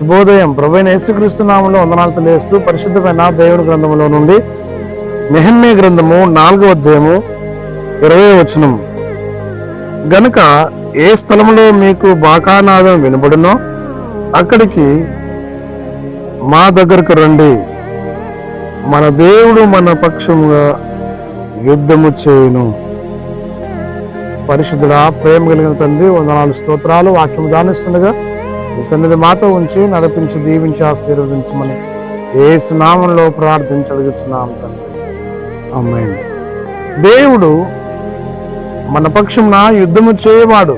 శుభోదయం. ప్రభైన యేసుక్రీస్తునామంలో వందనాలు తెలియస్తూ పరిశుద్ధమైన దేవుని గ్రంథంలో నుండి నెహమ్మే గ్రంథము నాలుగవ అధ్యాయము ఇరవై వచనం. గనుక ఏ స్థలములో మీకు బాకానాదం వినబడునో అక్కడికి మా దగ్గరకు రండి. మన దేవుడు మన పక్షముగా యుద్ధము చేయును. పరిశుద్ధుడా ప్రేమ కలిగిన తండ్రి వందనాలు స్తోత్రాలు వాక్యం దానిస్తుండగా ఈ సన్నిధి మాతో ఉంచి నడిపించి దీవించి ఆశీర్వదించమని ఏ సునామంలో ప్రార్థించగలుగుతున్నాం తండ్రి. అమ్మాయి దేవుడు మన పక్షంన యుద్ధము చేయవాడు.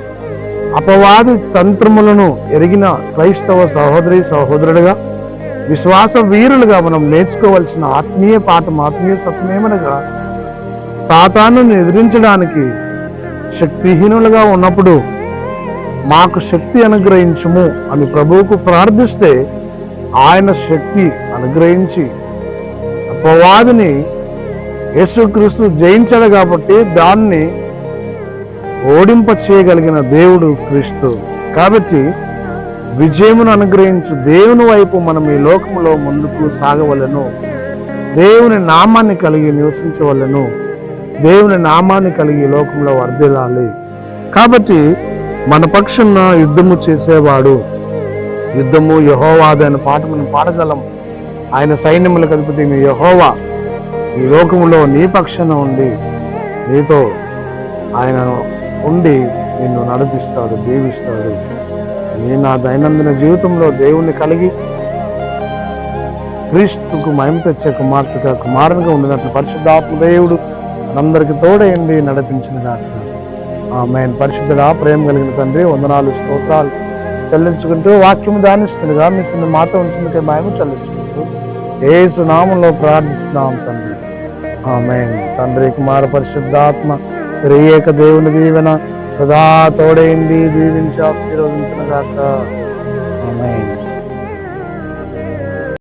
అపవాది తంత్రములను ఎరిగిన క్రైస్తవ సహోదరి సహోదరుడిగా విశ్వాస వీరులుగా మనం నేర్చుకోవలసిన ఆత్మీయ పాఠం ఆత్మీయ సత్యమేమనగా తాతాను ఎదిరించడానికి శక్తిహీనులుగా ఉన్నప్పుడు మాకు శక్తి అనుగ్రహించుము అని ప్రభువుకు ప్రార్థిస్తే ఆయన శక్తి అనుగ్రహించి అపవాదిని యేసుక్రీస్తు జయించాడు కాబట్టి దాన్ని ఓడింప చేయగలిగిన దేవుడు క్రీస్తు. కాబట్టి విజయమును అనుగ్రహించు దేవుని వైపు మనం ఈ లోకంలో ముందుకు సాగవలను. దేవుని నామాన్ని కలిగి నివసించవలను. దేవుని నామాన్ని కలిగి లోకంలో వర్ధిల్లాలి. కాబట్టి మన పక్షున్న యుద్ధము చేసేవాడు. యుద్ధము యహోవాది అనే పాట మనం పాడగలం. ఆయన సైన్యములకు అధిపతి నీ యహోవా ఈ లోకములో నీ పక్షాన ఉండి నీతో ఆయన ఉండి నిన్ను నడిపిస్తాడు దీవిస్తాడు. నీ నా దైనందిన జీవితంలో దేవుణ్ణి కలిగి క్రీస్తుకు మహిమ తెచ్చే కుమార్తెగా కుమారునిగా ఉండినట్లు పరిశుద్ధాత్మ దేవుడు మనందరికి తోడయండి నడిపించిన దాకా ఆమె పరిశుద్ధుడా ప్రేమ కలిగిన తండ్రి వందనాలు స్తోత్రాలు చెల్లించుకుంటూ వాక్యం దానిస్తుండగా మీ చిన్న మాత ఉంచుందుకే మేము చెల్లించుకుంటూ ఏసు నామంలో ప్రార్థిస్తున్నాం తండ్రి. ఆమె తండ్రి కుమార పరిశుద్ధాత్మ రేయక దేవుని దీవెన సదా తోడేయండి దీవించి ఆశీర్వదించిన గాక. ఆమె